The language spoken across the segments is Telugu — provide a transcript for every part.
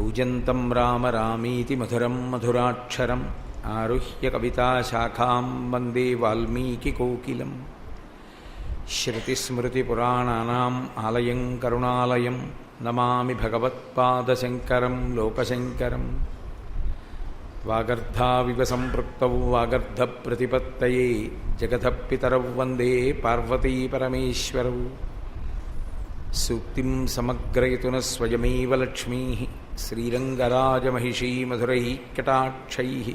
కూజంతం రామ రామీతి మధురం మధురాక్షరం ఆరుహ్య కవితాశాఖాం వందే వాల్మీకికోకిలం శృతిస్మృతిపురాణానాम् ఆలయం కరుణాలయం నమామి భగవత్పాదశంకరం లోకశంకరం. వాగర్ధావివ సంపృక్తౌ వాగర్ధప్రతిపత్తయే జగదపితరౌ వందే పార్వతీపరమేశ్వరౌ సూక్తిం సమగ్రయతున స్వయమేవ లక్ష్మీ. శ్రీరంగరాజమహిషీ మధురై కటాక్షై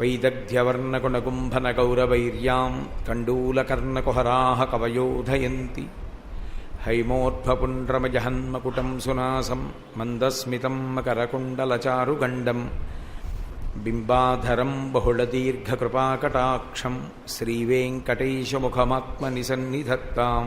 వైదగ్ధ్యవర్ణకుణకుంభనగౌరవైర్యాం కండూలకర్ణకుహరా కవయోధయంతి హైమోర్ధ్వపుండ్రమజహన్మకుటం సునాసం మందస్మితం మకరకుండలచారుగండం. బింబాధరం బహుళదీర్ఘకృపాకటాక్షం శ్రీవేంకటేశముఖమాత్మనిసన్నిధత్తాం.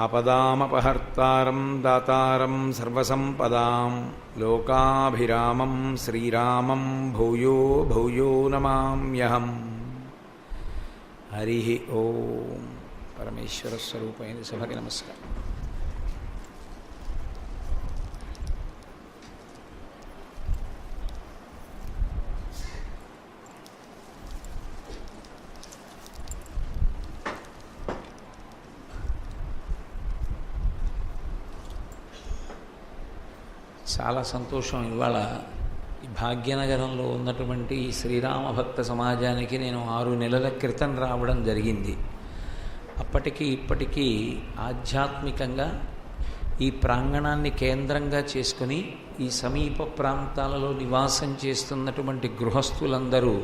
आपदामपहर्तारं दातारं सर्वसम्पदां लोकाभिरामं श्रीरामं भूयो भूयो नमाम्यहम्। हरिः ॐ परमेश्वरस्वरूपेण सुभगि नमस्कारः। చాలా సంతోషం. ఇవాళ ఈ భాగ్యనగరంలో ఉన్నటువంటి ఈ శ్రీరామ భక్త సమాజానికి నేను ఆరు నెలల క్రితం రావడం జరిగింది. అప్పటికి ఇప్పటికీ ఆధ్యాత్మికంగా ఈ ప్రాంగణాన్ని కేంద్రంగా చేసుకుని ఈ సమీప ప్రాంతాలలో నివాసం చేస్తున్నటువంటి గృహస్థులందరూ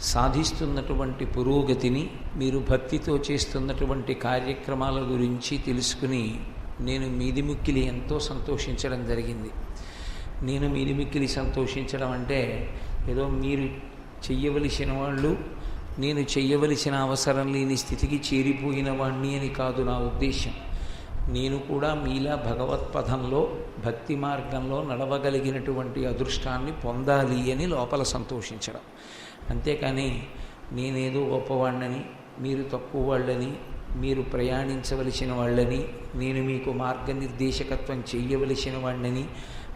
సాధిస్తున్నటువంటి పురోగతిని మీరు భక్తితో చేస్తున్నటువంటి కార్యక్రమాల గురించి తెలుసుకుని నేను మీదిముక్కిలి ఎంతో సంతోషించడం జరిగింది. నేను మీది మిక్కిలి సంతోషించడం అంటే ఏదో మీరు చెయ్యవలసిన వాళ్ళు నేను చెయ్యవలసిన అవసరం లేని స్థితికి చేరిపోయిన వాణ్ణి అని కాదు నా ఉద్దేశం నేను కూడా మీలా భగవత్పథంలో భక్తి మార్గంలో నడవగలిగినటువంటి అదృష్టాన్ని పొందాలి అని లోపల సంతోషించడం. అంతేకాని నేనేదో గొప్పవాణ్ణని మీరు తక్కువ వాళ్ళని మీరు ప్రయాణించవలసిన వాళ్ళని నేను మీకు మార్గనిర్దేశకత్వం చేయవలసిన వాడిని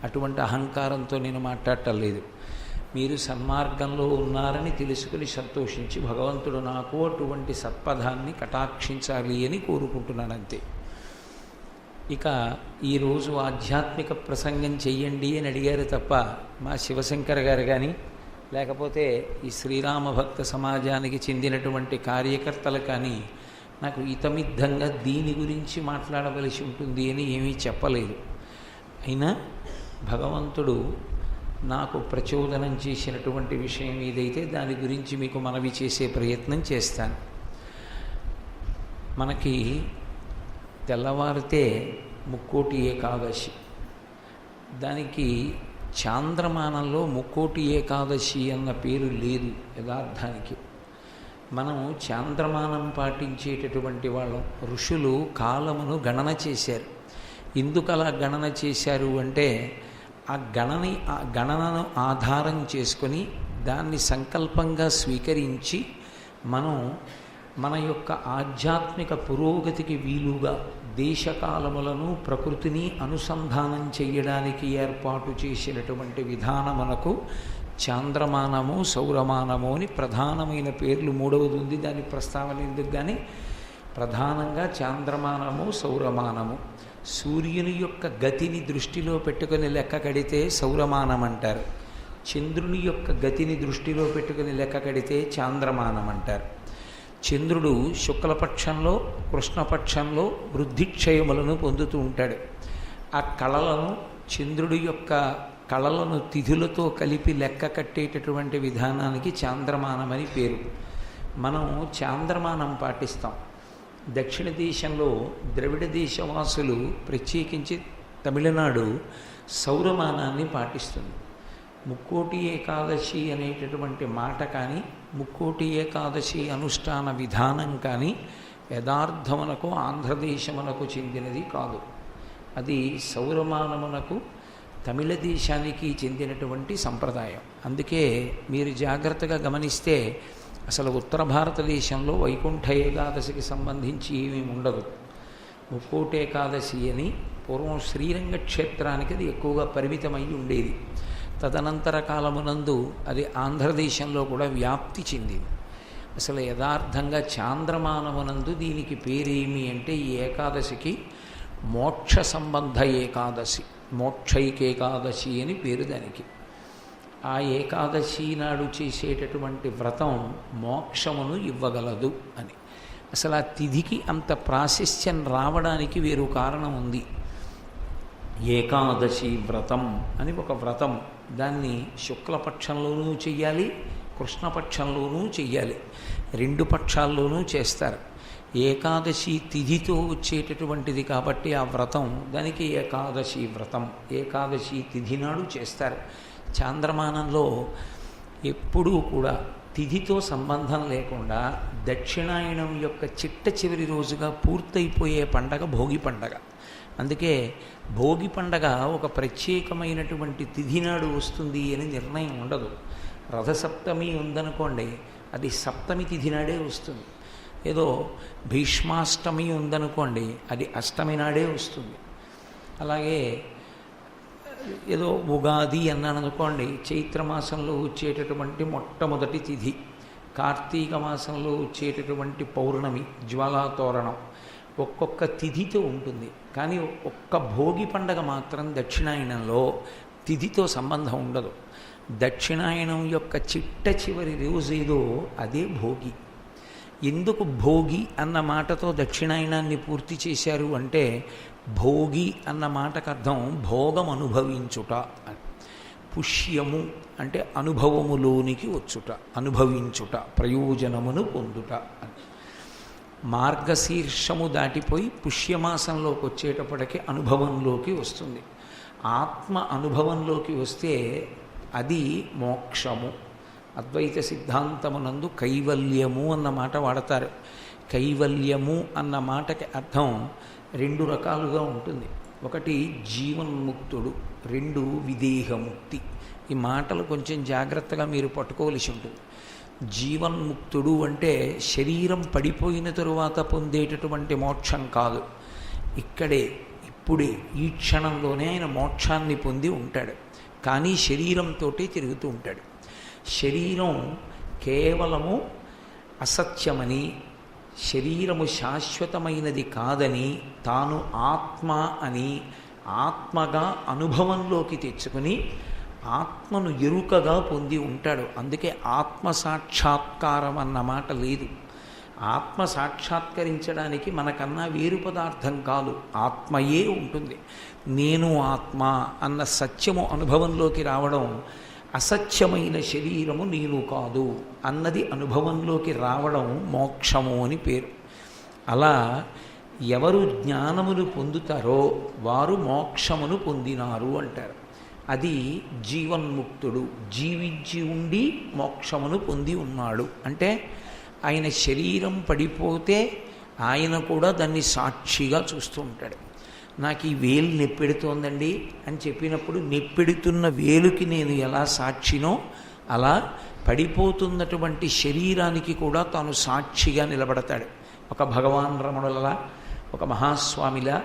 అటువంటి అహంకారంతో నేను మాట్లాడటం లేదు. మీరు సన్మార్గంలో ఉన్నారని తెలుసుకుని సంతోషించి భగవంతుడు నాకు అటువంటి సత్పథాన్ని కటాక్షించాలి అని కోరుకుంటున్నాను అంతే. ఇక ఈరోజు ఆధ్యాత్మిక ప్రసంగం చెయ్యండి అని అడిగారు తప్ప మా శివశంకర్ గారు కానీ లేకపోతే ఈ శ్రీరామ భక్త సమాజానికి చెందినటువంటి కార్యకర్తలు కానీ నాకు ఇతమిద్ధంగా దీని గురించి మాట్లాడవలసి ఉంటుంది అని ఏమీ చెప్పలేదు. అయినా భగవంతుడు నాకు ప్రచోదనం చేసినటువంటి విషయం ఏదైతే దాని గురించి మీకు మనవి చేసే ప్రయత్నం చేస్తాను. మనకి తెల్లవారితే ముక్కోటి ఏకాదశి. దానికి చాంద్రమానంలో ముక్కోటి ఏకాదశి అన్న పేరు లేదు యథార్థానికి. మనం చాంద్రమానం పాటించేటటువంటి వాళ్ళం. ఋషులు కాలమును గణన చేశారు. ఎందుకు అలా గణన చేశారు అంటే ఆ గణని ఆ గణనను ఆధారం చేసుకొని దాన్ని సంకల్పంగా స్వీకరించి మనం మన యొక్క ఆధ్యాత్మిక పురోగతికి వీలుగా దేశకాలములను ప్రకృతిని అనుసంధానం చేయడానికి ఏర్పాటు చేసినటువంటి విధానమునకు చాంద్రమానము సౌరమానము అని ప్రధానమైన పేర్లు మూడవది ఉంది. దాని ప్రస్తావన ఎందుకు కానీ ప్రధానంగా చాంద్రమానము సౌరమానము సూర్యుని యొక్క గతిని దృష్టిలో పెట్టుకొని లెక్క కడితే సౌరమానం అంటారు. చంద్రుని యొక్క గతిని దృష్టిలో పెట్టుకుని లెక్క కడితే చాంద్రమానం అంటారు. చంద్రుడు శుక్లపక్షంలో కృష్ణపక్షంలో వృద్ధిక్షయములను పొందుతూ ఉంటాడు. ఆ కళలను చంద్రుడి యొక్క కళలను తిథులతో కలిపి లెక్క కట్టేటటువంటి విధానానికి చాంద్రమానమని పేరు. మనం చాంద్రమానం పాటిస్తాం. దక్షిణ దేశంలో ద్రవిడ దేశవాసులు ప్రత్యేకించి తమిళనాడు సౌరమానాన్ని పాటిస్తుంది. ముక్కోటి ఏకాదశి అనేటటువంటి మాట కానీ ముక్కోటి ఏకాదశి అనుష్ఠాన విధానం కానీ యథార్థమునకు ఆంధ్రదేశమునకు చెందినది కాదు. అది సౌరమానమునకు తమిళ దేశానికి చెందినటువంటి సంప్రదాయం. అందుకే మీరు జాగ్రత్తగా గమనిస్తే అసలు ఉత్తర భారతదేశంలో వైకుంఠ ఏకాదశికి సంబంధించి ఏమీ ఉండదు. ముక్కోటి ఏకాదశి అని పూర్వం శ్రీరంగ క్షేత్రానికి అది ఎక్కువగా పరిమితమై ఉండేది. తదనంతర కాలమునందు అది ఆంధ్రదేశంలో కూడా వ్యాప్తి చెందింది. అసలు యథార్థంగా చాంద్రమానమునందు దీనికి పేరేమి అంటే ఈ ఏకాదశికి మోక్ష సంబంధ ఏకాదశి. మోక్షైకేకాదశి అని పేరు దానికి. ఆ ఏకాదశి నాడు చేసేటటువంటి వ్రతం మోక్షమును ఇవ్వగలదు అని. అసలు ఆ తిథికి అంత ప్రాశస్త్యం రావడానికి వేరు కారణం ఉంది. ఏకాదశి వ్రతం అని ఒక వ్రతం దాన్ని శుక్లపక్షంలోనూ చెయ్యాలి కృష్ణపక్షంలోనూ చెయ్యాలి. రెండు పక్షాల్లోనూ చేస్తారు. ఏకాదశి తిథితో వచ్చేటటువంటిది కాబట్టి ఆ వ్రతం దానికి ఏకాదశి వ్రతం. ఏకాదశి తిథి నాడు చేస్తారు. చాంద్రమానంలో ఎప్పుడూ కూడా తిథితో సంబంధం లేకుండా దక్షిణాయనం యొక్క చిట్ట చివరి రోజుగా పూర్తయిపోయే పండగ భోగి పండగ. అందుకే భోగి పండగ ఒక ప్రత్యేకమైనటువంటి తిథి నాడు వస్తుంది అని నిర్ణయం ఉండదు. రథసప్తమి ఉందనుకోండి అది సప్తమి తిథి నాడే వస్తుంది. ఏదో భీష్మాష్టమి ఉందనుకోండి అది అష్టమి నాడే వస్తుంది. అలాగే ఏదో ఉగాది అన్నాను అనుకోండి చైత్రమాసంలో వచ్చేటటువంటి మొట్టమొదటి తిథి కార్తీక మాసంలో వచ్చేటటువంటి పౌర్ణమి జ్వాలాతోరణం ఒక్కొక్క తిథితో ఉంటుంది. కానీ ఒక్క భోగి పండగ మాత్రం దక్షిణాయనంలో తిథితో సంబంధం ఉండదు. దక్షిణాయనం యొక్క చిట్ట చివరి రోజు ఏదో అదే భోగి. ఎందుకు భోగి అన్న మాటతో దక్షిణాయనాన్ని పూర్తి చేశారు అంటే భోగి అన్న మాటకు అర్థం భోగం అనుభవించుట. అని పుష్యము అంటే అనుభవములోనికి వచ్చుట అనుభవించుట ప్రయోజనమును పొందుట. అని మార్గశీర్షము దాటిపోయి పుష్యమాసంలోకి వచ్చేటప్పటికి అనుభవంలోకి వస్తుంది. ఆత్మ అనుభవంలోకి వస్తే అది మోక్షము. అద్వైత సిద్ధాంతమునందు కైవల్యము అన్న మాట వాడతారు. కైవల్యము అన్న మాటకి అర్థం రెండు రకాలుగా ఉంటుంది. ఒకటి జీవన్ముక్తుడు రెండు విదేహముక్తి. ఈ మాటలు కొంచెం జాగ్రత్తగా మీరు పట్టుకోవలసి ఉంటుంది. జీవన్ముక్తుడు అంటే శరీరం పడిపోయిన తరువాత పొందేటటువంటి మోక్షం కాదు. ఇక్కడే ఇప్పుడే ఈ క్షణంలోనే ఆయన మోక్షాన్ని పొంది ఉంటాడు. కానీ శరీరంతో తిరుగుతూ ఉంటాడు. శరీరం కేవలము అసత్యమని శరీరము శాశ్వతమైనది కాదని తాను ఆత్మ అని ఆత్మగా అనుభవంలోకి తెచ్చుకుని ఆత్మను ఎరుకగా పొంది ఉంటాడు. అందుకే ఆత్మ సాక్షాత్కారం అన్న మాట లేదు. ఆత్మ సాక్షాత్కరించడానికి మనకన్నా వేరు పదార్థం కాదు. ఆత్మయే ఉంటుంది. నేను ఆత్మ అన్న సత్యము అనుభవంలోకి రావడం అసత్యమైన శరీరము నేను కాదు అన్నది అనుభవంలోకి రావడం మోక్షము అని పేరు. అలా ఎవరు జ్ఞానమును పొందుతారో వారు మోక్షమును పొందినారు అంటారు. అది జీవన్ముక్తుడు జీవించి ఉండి మోక్షమును పొంది ఉన్నాడు. అంటే ఆయన శరీరం పడిపోతే ఆయన కూడా దాన్ని సాక్షిగా చూస్తూ ఉంటాడు. నాకు ఈ వేలు నెప్పెడుతోందండి అని చెప్పినప్పుడు నెప్పెడుతున్న వేలుకి నేను ఎలా సాక్షినో అలా పడిపోతున్నటువంటి శరీరానికి కూడా తాను సాక్షిగా నిలబడతాడు. ఒక భగవాన్ రమణులలా ఒక మహాస్వామిలా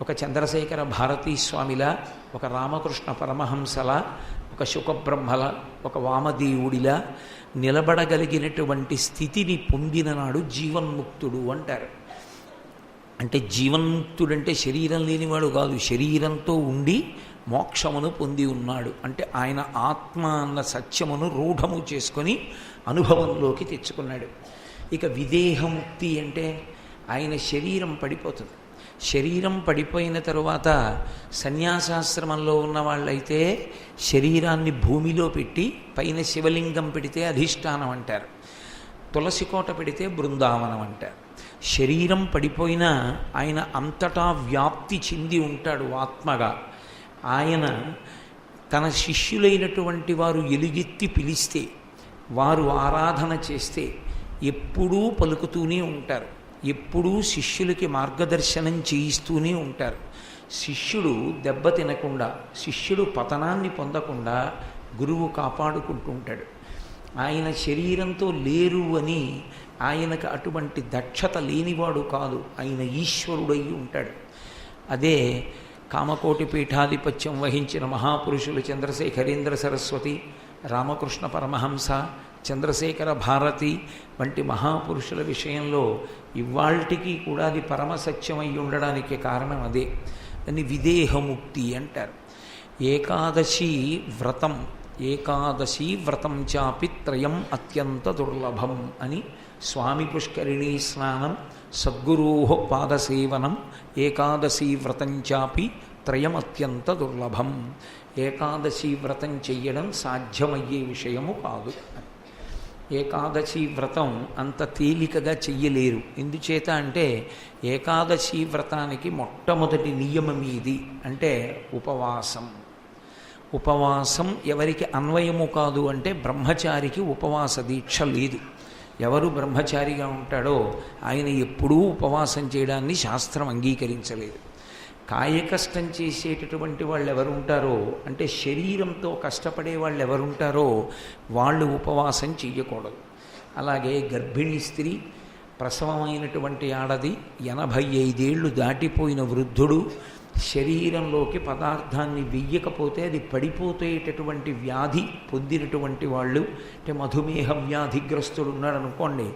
ఒక చంద్రశేఖర భారతీ స్వామిలా ఒక రామకృష్ణ పరమహంసలా ఒక శుకబ్రహ్మల ఒక వామదేవుడిలా నిలబడగలిగినటువంటి స్థితిని పొందిన నాడు జీవన్ముక్తుడు అంటారు. అంటే జీవంతుడంటే శరీరం లేనివాడు కాదు. శరీరంతో ఉండి మోక్షమును పొంది ఉన్నాడు. అంటే ఆయన ఆత్మ అన్న సత్యమును రూఢము చేసుకొని అనుభవంలోకి తెచ్చుకున్నాడు. ఇక విదేహముక్తి అంటే ఆయన శరీరం పడిపోతుంది. శరీరం పడిపోయిన తరువాత సన్యాసాశ్రమంలో ఉన్న వాళ్ళైతే శరీరాన్ని భూమిలో పెట్టి పైన శివలింగం పెడితే అధిష్టానం అంటారు తులసి కోట పెడితే బృందావనం అంటారు శరీరం పడిపోయినా ఆయన అంతటా వ్యాప్తి చెంది ఉంటాడు ఆత్మగా. ఆయన తన శిష్యులైనటువంటి వారు ఎలుగెత్తి పిలిస్తే వారు ఆరాధన చేస్తే ఎప్పుడూ పలుకుతూనే ఉంటారు. ఎప్పుడూ శిష్యులకి మార్గదర్శనం చేయిస్తూనే ఉంటారు. శిష్యుడు దెబ్బ తినకుండా శిష్యుడు పతనాన్ని పొందకుండా గురువు కాపాడుకుంటూ ఉంటాడు. ఆయన శరీరంతో లేరు అని ఆయనకు అటువంటి దక్షత లేనివాడు కాదు. ఆయన ఈశ్వరుడై ఉంటాడు. అదే కామకోటి పీఠాధిపత్యం వహించిన మహాపురుషులు చంద్రశేఖరేంద్ర సరస్వతి రామకృష్ణ పరమహంస చంద్రశేఖర భారతి వంటి మహాపురుషుల విషయంలో ఇవాల్టికి కూడా అది పరమసత్యమై ఉండడానికి కారణం అదే. దాన్ని విదేహముక్తి అంటారు. ఏకాదశి వ్రతం. ఏకాదశి వ్రతం చాపి త్రయం అత్యంత దుర్లభం అని స్వామి పుష్కరిణీ స్నానం సద్గురో పాదసేవనం ఏకాదశి వ్రతం చాపి త్రయం అత్యంత దుర్లభం. ఏకాదశి వ్రతం చెయ్యడం సాధ్యమయ్యే విషయము కాదు. ఏకాదశి వ్రతం అంత తేలికగా చెయ్యలేరు. ఎందుచేత అంటే ఏకాదశి వ్రతానికి మొట్టమొదటి నియమం ఇది అంటే ఉపవాసం. ఉపవాసం ఎవరికి అన్వయము కాదు అంటే బ్రహ్మచారికి ఉపవాస దీక్ష లేదు. ఎవరు బ్రహ్మచారిగా ఉంటాడో ఆయన ఎప్పుడూ ఉపవాసం చేయడాన్ని శాస్త్రం అంగీకరించలేదు. కాయకష్టం చేసేటటువంటి వాళ్ళు ఎవరు ఉంటారో అంటే శరీరంతో కష్టపడే వాళ్ళు ఎవరుంటారో వాళ్ళు ఉపవాసం చెయ్యకూడదు అలాగే గర్భిణీ స్త్రీ ప్రసవమైనటువంటి ఆడది ఎనభై ఐదేళ్ళు దాటిపోయిన వృద్ధుడు శరీరంలోకి పదార్థాన్ని వెయ్యకపోతే అది పడిపోతేటటువంటి వ్యాధి పొందినటువంటి వాళ్ళు అంటే మధుమేహ వ్యాధిగ్రస్తుడు ఉన్నాడు అనుకోండి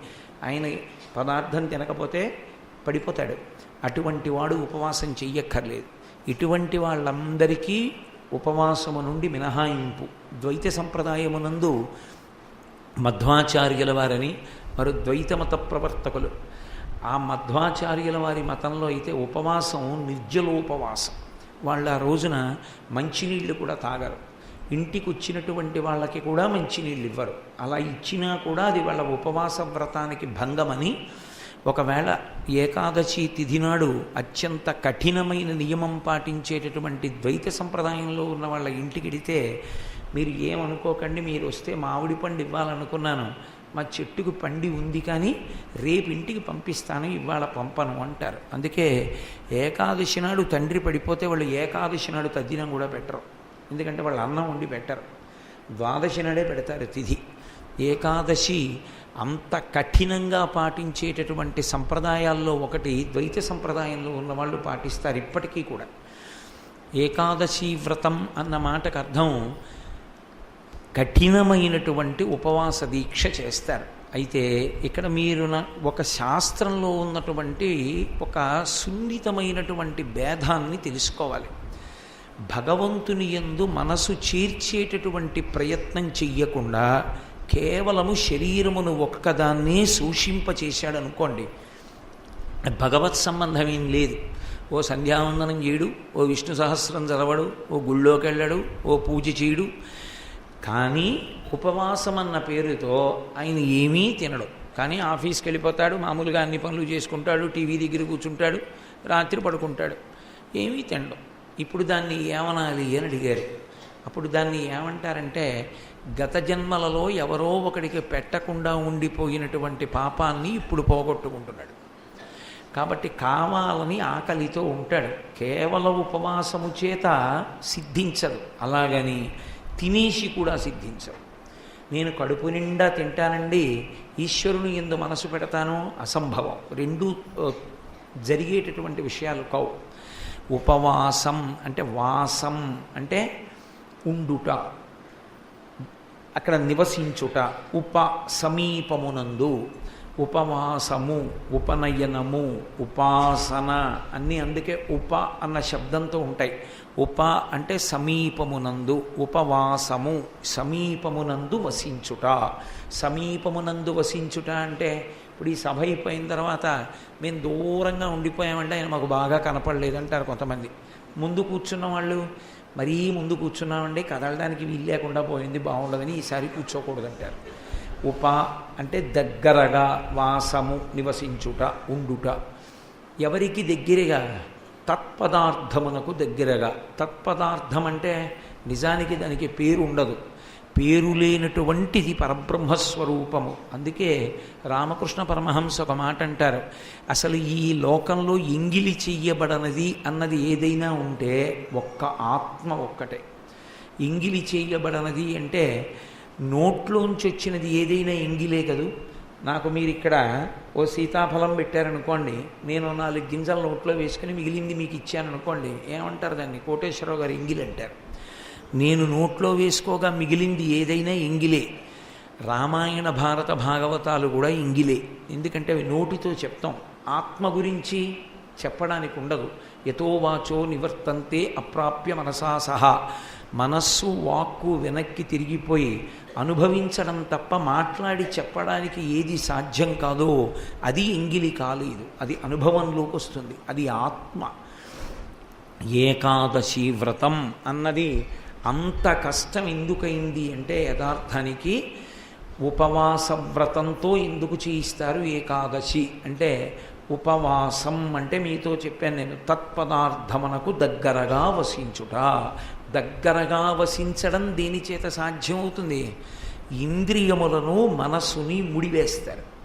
ఆయన పదార్థం తినకపోతే పడిపోతాడు. అటువంటి వాడు ఉపవాసం చెయ్యక్కర్లేదు. ఇటువంటి వాళ్ళందరికీ ఉపవాసము నుండి మినహాయింపు. ద్వైత సంప్రదాయమునందు మధ్వాచార్యుల వారని మరో ద్వైతమత ప్రవర్తకులు ఆ మధ్వాచార్యుల వారి మతంలో అయితే ఉపవాసం నిర్జలోపవాసం. వాళ్ళు ఆ రోజున మంచినీళ్ళు కూడా తాగరు. ఇంటికి వచ్చినటువంటి వాళ్ళకి కూడా మంచినీళ్ళు ఇవ్వరు. అలా ఇచ్చినా కూడా అది వాళ్ళ ఉపవాస వ్రతానికి భంగమని ఒకవేళ ఏకాదశి తిథి నాడు అత్యంత కఠినమైన నియమం పాటించేటటువంటి ద్వైత సంప్రదాయంలో ఉన్న వాళ్ళ ఇంటికి వెడితే మీరు ఏమనుకోకండి మీరు వస్తే మామిడి పండు ఇవ్వాలనుకున్నాను. మా చెట్టుకు పండి ఉంది కానీ రేపు ఇంటికి పంపిస్తాను ఇవాళ పంపను అంటారు. అందుకే ఏకాదశి నాడు తండ్రి పడిపోతే వాళ్ళు ఏకాదశి నాడు తద్దినం కూడా పెట్టరు. ఎందుకంటే వాళ్ళు అన్నం ఉండి పెట్టరు. ద్వాదశి నాడే పెడతారు తిథి. ఏకాదశి అంత కఠినంగా పాటించేటటువంటి సంప్రదాయాల్లో ఒకటి ద్వైత సంప్రదాయంలో ఉన్నవాళ్ళు పాటిస్తారు ఇప్పటికీ కూడా. ఏకాదశి వ్రతం అన్న మాటకు అర్థం కఠినమైనటువంటి ఉపవాస దీక్ష చేస్తారు. అయితే ఇక్కడ మీరు ఒక శాస్త్రంలో ఉన్నటువంటి ఒక సున్నితమైనటువంటి భేదాన్ని తెలుసుకోవాలి. భగవంతుని యందు మనసు చేర్చేటటువంటి ప్రయత్నం చెయ్యకుండా కేవలము శరీరమును ఒక్కదాన్నే సూషింపచేశాడు అనుకోండి భగవత్ సంబంధం ఏం లేదు. ఓ సంధ్యావందనం చేయడు ఓ విష్ణు సహస్రం చదవడు ఓ గుళ్ళోకి వెళ్ళడు ఓ పూజ చేయడు కానీ ఉపవాసం అన్న పేరుతో ఆయన ఏమీ తినడు. కానీ ఆఫీస్కి వెళ్ళిపోతాడు మామూలుగా అన్ని పనులు చేసుకుంటాడు టీవీ దగ్గర కూర్చుంటాడు రాత్రి పడుకుంటాడు. ఏమీ తినడు. ఇప్పుడు దాన్ని ఏమనాలి అని అడిగారు. అప్పుడు దాన్ని ఏమంటారంటే గత జన్మలలో ఎవరో ఒకడికి పెట్టకుండా ఉండిపోయినటువంటి పాపాన్ని ఇప్పుడు పోగొట్టుకుంటున్నాడు. కాబట్టి కావాలని ఆకలితో ఉంటాడు. కేవలం ఉపవాసము చేత సిద్ధించదు. అలాగని తినేసి కూడా సిద్ధించవు. నేను కడుపు నిండా తింటానండి ఈశ్వరుని ఎందు మనసు పెడతాను అసంభవం. రెండూ జరిగేటటువంటి విషయాలు కావు. ఉపవాసం అంటే వాసం అంటే ఉండుట అక్కడ నివసించుట ఉప సమీపమునందు ఉపవాసము ఉపనయనము ఉపాసన అన్నీ అందుకే ఉప అన్న శబ్దంతో ఉంటాయి. ఉప అంటే సమీపమునందు ఉపవాసము సమీపమునందు వసించుట. సమీపమునందు వసించుట అంటే ఇప్పుడు ఈ సభ అయిపోయిన తర్వాత మేము దూరంగా ఉండిపోయామంటే ఆయన మాకు బాగా కనపడలేదంటారు కొంతమంది. ముందు కూర్చున్న వాళ్ళు మరీ ముందు కూర్చున్నామండి కదలడానికి వీలు లేకుండా పోయింది బాగుండదని ఈసారి కూర్చోకూడదంటారు. ఉప అంటే దగ్గరగా వాసము నివసించుట ఉండుట. ఎవరికి దగ్గరగా? తత్పదార్థమునకు దగ్గరగా. తత్పదార్థం అంటే నిజానికి దానికి పేరు ఉండదు పేరు లేనటువంటిది పరబ్రహ్మస్వరూపము. అందుకే రామకృష్ణ పరమహంస ఒక మాట అంటారు అసలు ఈ లోకంలో ఎంగిలి చెయ్యబడనది అన్నది ఏదైనా ఉంటే ఒక్క ఆత్మ ఒక్కటే. ఎంగిలి చేయబడనది అంటే నోట్లోంచి వచ్చినది ఏదైనా ఎంగిలే కదూ? నాకు మీరు ఇక్కడ ఓ సీతాఫలం పెట్టారనుకోండి నేను నాలుగు గింజల నోట్లో వేసుకుని మిగిలింది మీకు ఇచ్చాను అనుకోండి ఏమంటారు దాన్ని? కోటేశ్వరరావు గారు ఎంగిలి అంటారు. నేను నోట్లో వేసుకోగా మిగిలింది ఏదైనా ఎంగిలే. రామాయణ భారత భాగవతాలు కూడా ఇంగిలే ఎందుకంటే అవి నోటితో చెప్తాం. ఆత్మ గురించి చెప్పడానికి ఉండదు. యథోవాచో నివర్తంతే అప్రాప్య మనసా సహా. మనస్సు వాక్కు వెనక్కి తిరిగిపోయి అనుభవించడం తప్ప మాట్లాడి చెప్పడానికి ఏది సాధ్యం కాదో అది ఎంగిలి కాలేదు. అది అనుభవంలోకి వస్తుంది. అది ఆత్మ. ఏకాదశి వ్రతం అన్నది అంత కష్టం ఎందుకైంది అంటే యథార్థానికి ఉపవాస వ్రతంతో ఎందుకు చేయిస్తారు ఏకాదశి అంటే ఉపవాసం అంటే మీతో చెప్పాను నేను తత్పదార్థమునకు దగ్గరగా వసించుట. దగ్గరగా వసించడం దేని చేత సాధ్యమవుతుంది? ఇంద్రియములను మనస్సుని ముడివేస్తారు.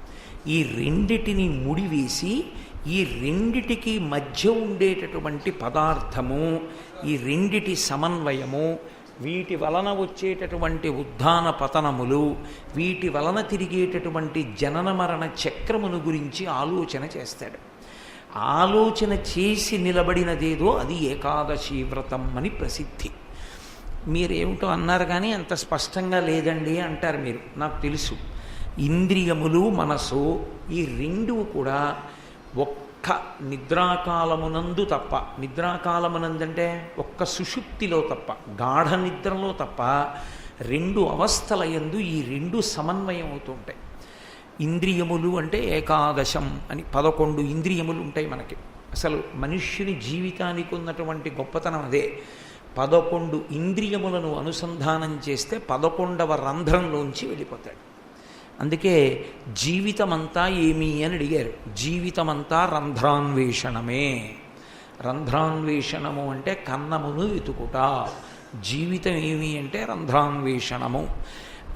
ఈ రెండిటిని ముడివేసి ఈ రెండిటికి మధ్య ఉండేటటువంటి పదార్థము ఈ రెండిటి సమన్వయము వీటి వలన వచ్చేటటువంటి ఉద్ధాన పతనములు వీటి వలన తిరిగేటటువంటి జనన మరణ చక్రమును గురించి ఆలోచన చేస్తాడు. ఆలోచన చేసి నిలబడినదేదో అది ఏకాదశి వ్రతం అని ప్రసిద్ధి. మీరేమిటో అన్నారు కానీ అంత స్పష్టంగా లేదండి అంటారు మీరు నాకు తెలుసు. ఇంద్రియములు మనసు ఈ రెండు కూడా ఒక్క నిద్రాకాలమునందు తప్ప నిద్రాకాలమునందంటే ఒక్క సుషుప్తిలో తప్ప గాఢ నిద్రలో తప్ప రెండు అవస్థల ఎందు ఈ రెండు సమన్వయం అవుతుంటాయి ఇంద్రియములు అంటే ఏకాదశం అని పదకొండు ఇంద్రియములు ఉంటాయి మనకి. అసలు మనుష్యుని జీవితానికి ఉన్నటువంటి గొప్పతనం అదే. పదకొండు ఇంద్రియములను అనుసంధానం చేస్తే పదకొండవ రంధ్రంలోంచి వెళ్ళిపోతాడు. అందుకే జీవితమంతా ఏమి అని అడిగారు. జీవితమంతా రంధ్రాన్వేషణమే. రంధ్రాన్వేషణము అంటే కన్నమును వెతుకుట. జీవితం ఏమి అంటే రంధ్రాన్వేషణము.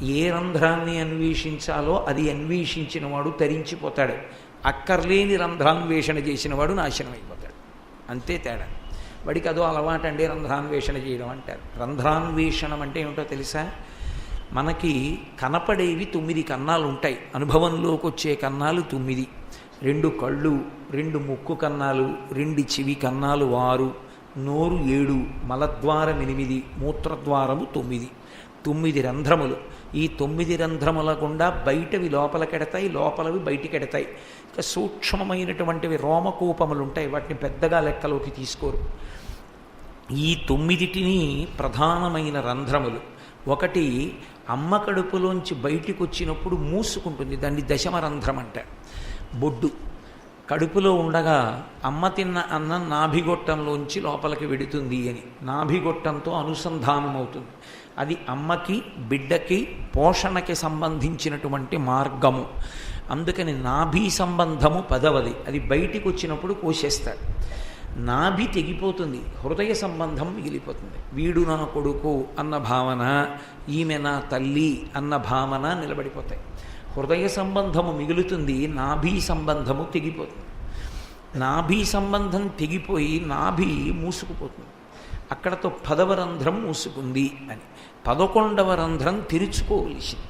ఏ రంధ్రాన్ని అన్వేషించాలో అది అన్వేషించిన వాడు తరించిపోతాడు. అక్కర్లేని రంధ్రాన్వేషణ చేసిన వాడు నాశనం అయిపోతాడు అంతే తేడా. వాడికి అదో అలవాటండి రంధ్రాన్వేషణ చేయడం అంటారు. రంధ్రాన్వేషణం అంటే ఏమిటో తెలుసా? మనకి కనపడేవి తొమ్మిది కన్నాలు ఉంటాయి అనుభవంలోకి వచ్చే కన్నాలు తొమ్మిది. రెండు కళ్ళు రెండు ముక్కు కన్నాలు రెండు చెవి కన్నాలు ఆరు. నోరు ఏడు మలద్వారం ఎనిమిది మూత్రద్వారము తొమ్మిది. తొమ్మిది రంధ్రములు. ఈ తొమ్మిది రంధ్రముల గుండా బయటవి లోపలకెడతాయి లోపలవి బయటికెడతాయి ఇక సూక్ష్మమైనటువంటివి రోమకూపములు ఉంటాయి వాటిని పెద్దగా లెక్కలోకి తీసుకోరు. ఈ తొమ్మిదిటిని ప్రధానమైన రంధ్రములు. ఒకటి అమ్మ కడుపులోంచి బయటికి వచ్చినప్పుడు మూసుకుంటుంది దాన్ని దశమరంధ్రం అంటారు బొడ్డు. కడుపులో ఉండగా అమ్మ తిన్న అన్నం నాభిగొట్టంలోంచి లోపలికి వెడుతుంది అని. నాభిగొట్టంతో అనుసంధానం అవుతుంది అది అమ్మకి బిడ్డకి పోషణకి సంబంధించినటువంటి మార్గము. అందుకని నాభి సంబంధము పదవది. అది బయటికి వచ్చినప్పుడు కోసేస్తాడు నాభి తెగిపోతుంది హృదయ సంబంధం మిగిలిపోతుంది. వీడు నా కొడుకు అన్న భావన ఈమె నా తల్లి అన్న భావన నిలబడిపోతాయి. హృదయ సంబంధము మిగులుతుంది నాభి సంబంధము తెగిపోతుంది. నాభి సంబంధం తెగిపోయి నాభి మూసుకుపోతుంది. అక్కడతో పదవ రంధ్రం మూసుకుంది అని. పదకొండవ రంధ్రం తెరుచుకోవలసింది.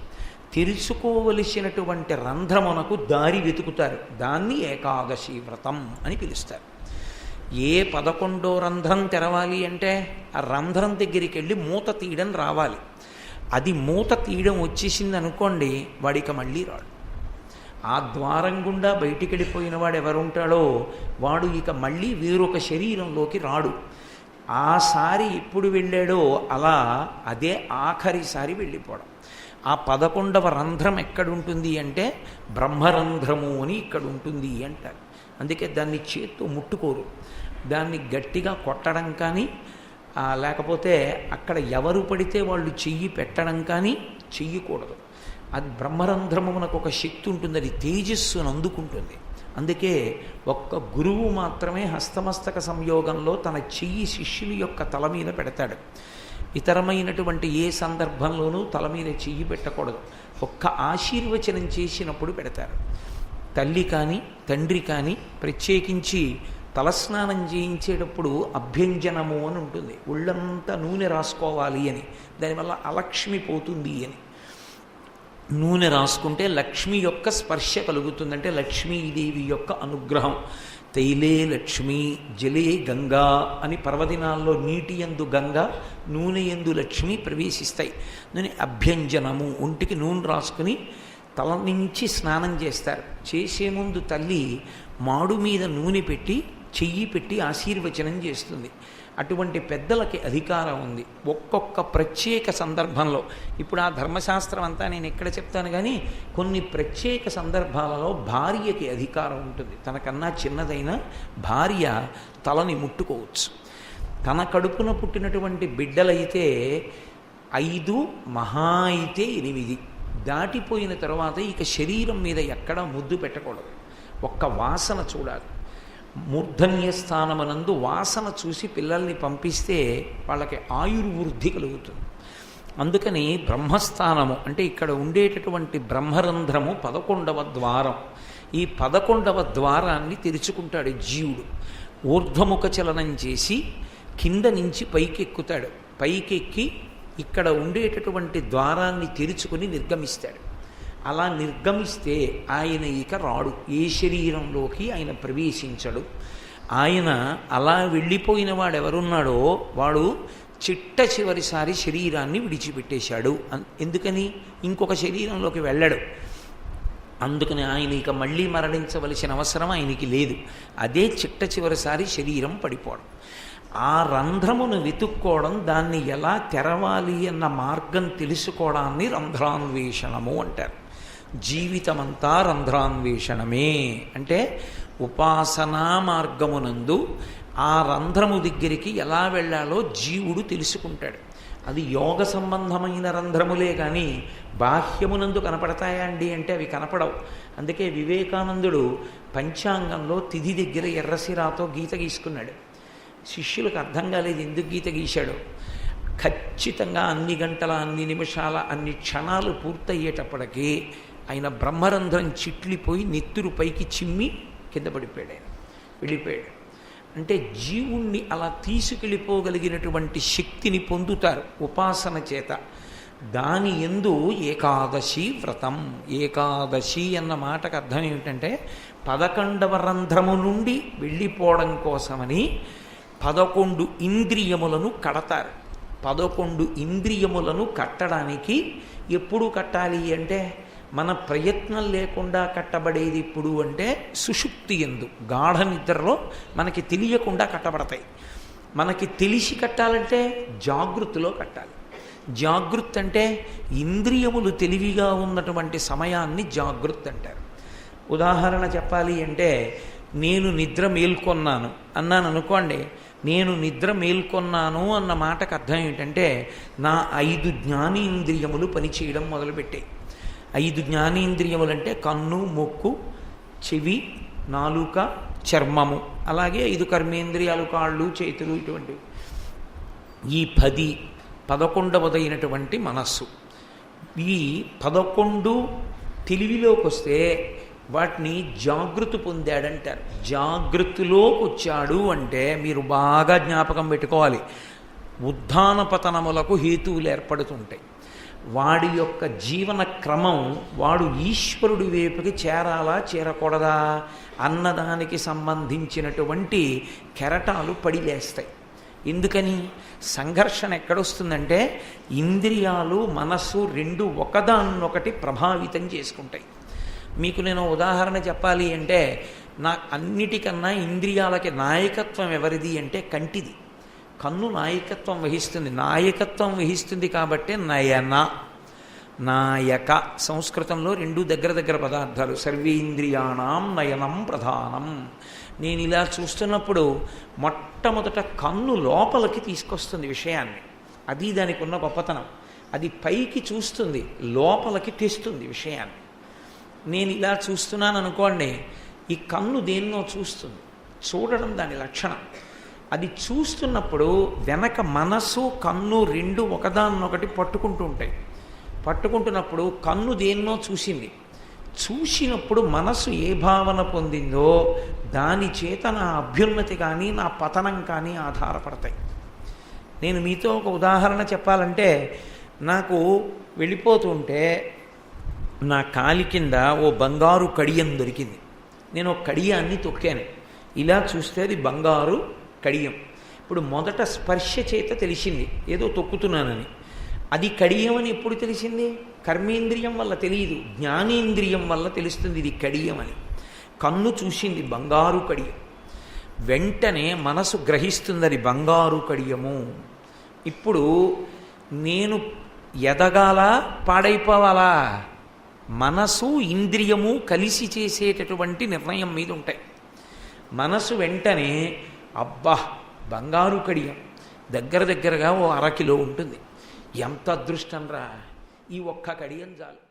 తెరుచుకోవలసినటువంటి రంధ్రమునకు దారి వెతుకుతారు. దాన్ని ఏకాదశి వ్రతం అని పిలుస్తారు. ఏ పదకొండో రంధ్రం తెరవాలి అంటే ఆ రంధ్రం దగ్గరికి వెళ్ళి మూత తీయడం రావాలి. అది మూత తీయడం వచ్చేసింది అనుకోండి వాడిక మళ్ళీ రాడు. ఆ ద్వారం గుండా బయటికి వెళ్ళిపోయిన వాడు ఎవరుంటాడో వాడు ఇక మళ్ళీ వేరొక శరీరంలోకి రాడు. ఆసారి ఎప్పుడు వెళ్ళాడో అలా అదే ఆఖరిసారి వెళ్ళిపోవడం. ఆ పదకొండవ రంధ్రం ఎక్కడుంటుంది అంటే బ్రహ్మరంధ్రము అని ఇక్కడ ఉంటుంది అంటారు. అందుకే దాన్ని చేత్తో ముట్టుకోరు. దాన్ని గట్టిగా కొట్టడం కానీ లేకపోతే అక్కడ ఎవరు పడితే వాళ్ళు చెయ్యి పెట్టడం కానీ చెయ్యకూడదు. అది బ్రహ్మరంధ్రమునకు ఒక శక్తి ఉంటుంది అది తేజస్సును అందుకుంటుంది. అందుకే ఒక్క గురువు మాత్రమే హస్తమస్తక సంయోగంలో తన చెయ్యి శిష్యుని యొక్క తల మీద పెడతాడు. ఇతరమైనటువంటి ఏ సందర్భంలోనూ తల మీద చెయ్యి పెట్టకూడదు. ఒక్క ఆశీర్వచనం చేసినప్పుడు పెడతారు. తల్లి కానీ తండ్రి కానీ ప్రత్యేకించి తలస్నానం చేయించేటప్పుడు అభ్యంజనము అని ఉంటుంది. ఒళ్ళంతా నూనె రాసుకోవాలి అని. దానివల్ల అలక్ష్మి పోతుంది అని. నూనె రాసుకుంటే లక్ష్మి యొక్క స్పర్శ కలుగుతుందంటే లక్ష్మీదేవి యొక్క అనుగ్రహం. తైలే లక్ష్మి జలే గంగా అని పర్వదినాల్లో నీటి ఎందు గంగా నూనె ఎందు లక్ష్మి ప్రవేశిస్తాయి. దాని అభ్యంజనము ఒంటికి నూనె రాసుకుని తల నుంచి స్నానం చేస్తారు. చేసే ముందు తల్లి మాడు మీద నూనె పెట్టి చెయ్యి పెట్టి ఆశీర్వచనం చేస్తుంది. అటువంటి పెద్దలకి అధికారం ఉంది. ఒక్కొక్క ప్రత్యేక సందర్భంలో. ఇప్పుడు ఆ ధర్మశాస్త్రం అంతా నేను ఎక్కడ చెప్తాను కానీ కొన్ని ప్రత్యేక సందర్భాలలో భార్యకి అధికారం ఉంటుంది. తనకన్నా చిన్నదైన భార్య తలని ముట్టుకోవచ్చు. తన కడుపున పుట్టినటువంటి బిడ్డలైతే ఐదు మహా అయితే ఎనిమిది. దాటిపోయిన తర్వాత ఇక శరీరం మీద ఎక్కడా ముద్దు పెట్టకూడదు. ఒక్క వాసన చూడాలి. మూర్ధన్య స్థానమనందు వాసన చూసి పిల్లల్ని పంపిస్తే వాళ్ళకి ఆయుర్వృద్ధి కలుగుతుంది. అందుకని బ్రహ్మస్థానము అంటే ఇక్కడ ఉండేటటువంటి బ్రహ్మరంధ్రము పదకొండవ ద్వారం. ఈ పదకొండవ ద్వారాన్ని తెరుచుకుంటాడు జీవుడు. ఊర్ధ్వముఖ చలనం చేసి కింద నుంచి పైకెక్కుతాడు. పైకెక్కి ఇక్కడ ఉండేటటువంటి ద్వారాన్ని తెరుచుకుని నిర్గమిస్తాడు. అలా నిర్గమిస్తే ఆయన ఇక రాడు. ఏ శరీరంలోకి ఆయన ప్రవేశించడు. ఆయన అలా వెళ్ళిపోయిన వాడు ఎవరున్నాడో వాడు చిట్ట చివరిసారి శరీరాన్ని విడిచిపెట్టేశాడు. ఎందుకని? ఇంకొక శరీరంలోకి వెళ్ళడు. అందుకని ఆయన ఇక మళ్ళీ మరణించవలసిన అవసరం ఆయనకి లేదు. అదే చిట్ట చివరిసారి శరీరం పడిపోవడం. ఆ రంధ్రమును వెతుక్కోవడం దాన్ని ఎలా తెరవాలి అన్న మార్గం తెలుసుకోవడాన్ని రంధ్రాన్వేషణము అంటారు. జీవితమంతా రంధ్రాన్వేషణమే. అంటే ఉపాసనా మార్గమునందు ఆ రంధ్రము దగ్గరికి ఎలా వెళ్ళాలో జీవుడు తెలుసుకుంటాడు. అది యోగ సంబంధమైన రంధ్రములే కానీ బాహ్యమునందు కనపడతాయా అండి అంటే అవి కనపడవు. అందుకే వివేకానందుడు పంచాంగంలో తిథి దగ్గర ఎర్రసిరాతో గీత గీసుకున్నాడు. శిష్యులకు అర్థం కాలేదు ఎందుకు గీత గీశాడు. ఖచ్చితంగా అన్ని గంటల అన్ని నిమిషాల అన్ని క్షణాలు పూర్తయ్యేటప్పటికీ ఆయన బ్రహ్మరంధ్రం చిట్లిపోయి నెత్తురు పైకి చిమ్మి కింద పడిపోయాడు ఆయన. వెళ్ళిపోయాడు. అంటే జీవుణ్ణి అలా తీసుకెళ్ళిపోగలిగినటువంటి శక్తిని పొందుతారు ఉపాసన చేత. దాని ఎందు ఏకాదశి వ్రతం. ఏకాదశి అన్న మాటకు అర్థం ఏమిటంటే పదకొండవ రంధ్రము నుండి వెళ్ళిపోవడం కోసమని పదకొండు ఇంద్రియములను కడతారు. పదకొండు ఇంద్రియములను కట్టడానికి ఎప్పుడు కట్టాలి అంటే మన ప్రయత్నం లేకుండా కట్టబడేది ఇప్పుడు అంటే సుషుప్తి ఎందు గాఢ నిద్రలో మనకి తెలియకుండా కట్టబడతాయి. మనకి తెలిసి కట్టాలంటే జాగృతిలో కట్టాలి. జాగృత్ అంటే ఇంద్రియములు తెలివిగా ఉన్నటువంటి సమయాన్ని జాగృత్ అంటారు. ఉదాహరణ చెప్పాలి అంటే నేను నిద్ర మేల్కొన్నాను అన్నాను అనుకోండి నేను నిద్ర మేల్కొన్నాను అన్న మాటకు అర్థం ఏంటంటే నా ఐదు జ్ఞానేంద్రియములు పనిచేయడం మొదలుపెట్టాయి ఐదు జ్ఞానేంద్రియములు అంటే కన్ను మొక్కు చెవి నాలుక చర్మము. అలాగే ఐదు కర్మేంద్రియాలు కాళ్ళు చేతులు ఇటువంటివి. ఈ పది పదకొండవదైనటువంటి మనస్సు. ఈ పదకొండు తెలివిలోకి వస్తే వాటిని జాగృతి పొందాడంటారు. జాగృతిలోకి వచ్చాడు అంటే మీరు బాగా జ్ఞాపకం పెట్టుకోవాలి. ఉద్ధాన పతనములకు హేతువులు ఏర్పడుతుంటాయి. వాడి యొక్క జీవన క్రమం వాడు ఈశ్వరుడి వైపుకి చేరాలా చేరకూడదా అన్నదానికి సంబంధించినటువంటి కెరటాలు పడిలేస్తాయి. ఎందుకని? సంఘర్షణ ఎక్కడొస్తుందంటే ఇంద్రియాలు మనస్సు రెండు ఒకదాన్నొకటి ప్రభావితం చేసుకుంటాయి. మీకు నేను ఉదాహరణ చెప్పాలి అంటే నా అన్నిటికన్నా ఇంద్రియాలకి నాయకత్వం ఎవరిది అంటే కంటిది. కన్ను నాయకత్వం వహిస్తుంది. నాయకత్వం వహిస్తుంది కాబట్టి నయన నాయక. సంస్కృతంలో రెండు దగ్గర దగ్గర పదార్థాలు సర్వేంద్రియాణం నయనం ప్రధానం. నేను ఇలా చూస్తున్నప్పుడు మొట్టమొదట కన్ను లోపలికి తీసుకొస్తుంది విషయాన్ని. అది దానికి ఉన్న గొప్పతనం. అది పైకి చూస్తుంది లోపలికి తెస్తుంది విషయాన్ని. నేను ఇలా చూస్తున్నాను అనుకోండి ఈ కన్ను దేన్నో చూస్తుంది. చూడడం దాని లక్షణం. అది చూస్తున్నప్పుడు వెనక మనసు కన్ను రెండు ఒకదాన్నొకటి పట్టుకుంటూ ఉంటాయి. పట్టుకుంటున్నప్పుడు కన్ను దేన్నో చూసింది. చూసినప్పుడు మనసు ఏ భావన పొందిందో దాని చేత నా అభ్యున్నతి కానీ నా పతనం కానీ ఆధారపడతాయి. నేను మీతో ఒక ఉదాహరణ చెప్పాలంటే నాకు వెళ్ళిపోతుంటే నా కాలి కింద ఓ బంగారు కడియం దొరికింది. నేను ఒక కడియాన్ని తొక్కాను. ఇలా చూస్తే అది బంగారు కడియం. ఇప్పుడు మొదట స్పర్శ చేత తెలిసింది. ఏదో తొక్కుతున్నానని. అది కడియం అని ఎప్పుడు తెలిసింది? కర్మేంద్రియం వల్ల తెలియదు. జ్ఞానేంద్రియం వల్ల తెలుస్తుంది ఇది కడియం అని. కన్ను చూసింది బంగారు కడియం. వెంటనే మనసు గ్రహిస్తుంది అది బంగారు కడియము. ఇప్పుడు నేను ఎదగాల? పాడైపోవాలా? మనసు ఇంద్రియము కలిసి చేసేటటువంటి నిర్ణయం మీద ఉంటాయి. మనసు వెంటనే అబ్బా బంగారు కడియం. దగ్గర దగ్గరగా ఓ అరకిలో ఉంటుంది. ఎంత అదృష్టం రా. ఈ ఒక్క కడియం చాలు.